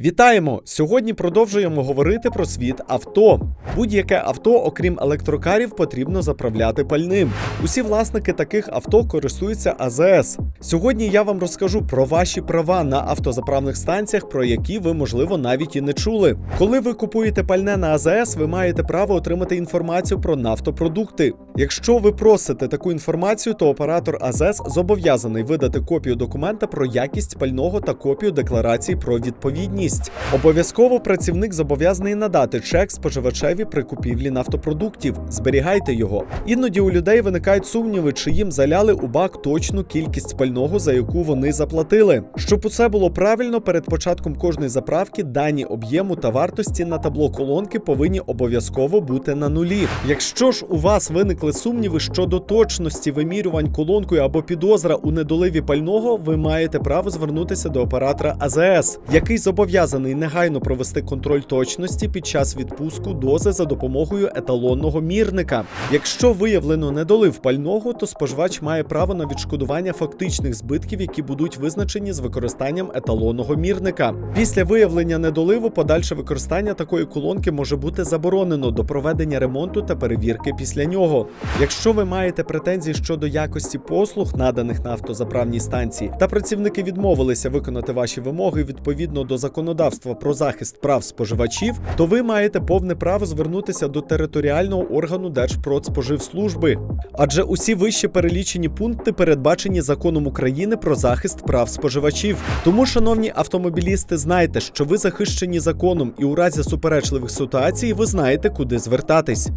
Вітаємо! Сьогодні продовжуємо говорити про світ авто. Будь-яке авто, окрім електрокарів, потрібно заправляти пальним. Усі власники таких авто користуються АЗС. Сьогодні я вам розкажу про ваші права на автозаправних станціях, про які ви, можливо, навіть і не чули. Коли ви купуєте пальне на АЗС, ви маєте право отримати інформацію про нафтопродукти. Якщо ви просите таку інформацію, то оператор АЗС зобов'язаний видати копію документа про якість пального та копію декларації про відповідність. Обов'язково працівник зобов'язаний надати чек споживачеві при купівлі нафтопродуктів. Зберігайте його. Іноді у людей виникають сумніви, чи їм заляли у бак точну кількість пального, за яку вони заплатили. Щоб усе було правильно, перед початком кожної заправки дані об'єму та вартості на табло колонки повинні обов'язково бути на нулі. Якщо ж у вас виникли сумніви щодо точності вимірювань колонкою або підозра у недоливі пального, ви маєте право звернутися до оператора АЗС, який зобов'язаний негайно провести контроль точності під час відпуску дози за допомогою еталонного мірника. Якщо виявлено недолив пального, то споживач має право на відшкодування фактичних збитків, які будуть визначені з використанням еталонного мірника. Після виявлення недоливу подальше використання такої колонки може бути заборонено до проведення ремонту та перевірки після нього. Якщо ви маєте претензії щодо якості послуг, наданих на автозаправній станції, та працівники відмовилися виконати ваші вимоги відповідно до законодавства про захист прав споживачів, то ви маєте повне право звернутися до територіального органу Держпродспоживслужби. Адже усі вище перелічені пункти передбачені законом України про захист прав споживачів. Тому, шановні автомобілісти, знайте, що ви захищені законом, і у разі суперечливих ситуацій ви знаєте, куди звертатись.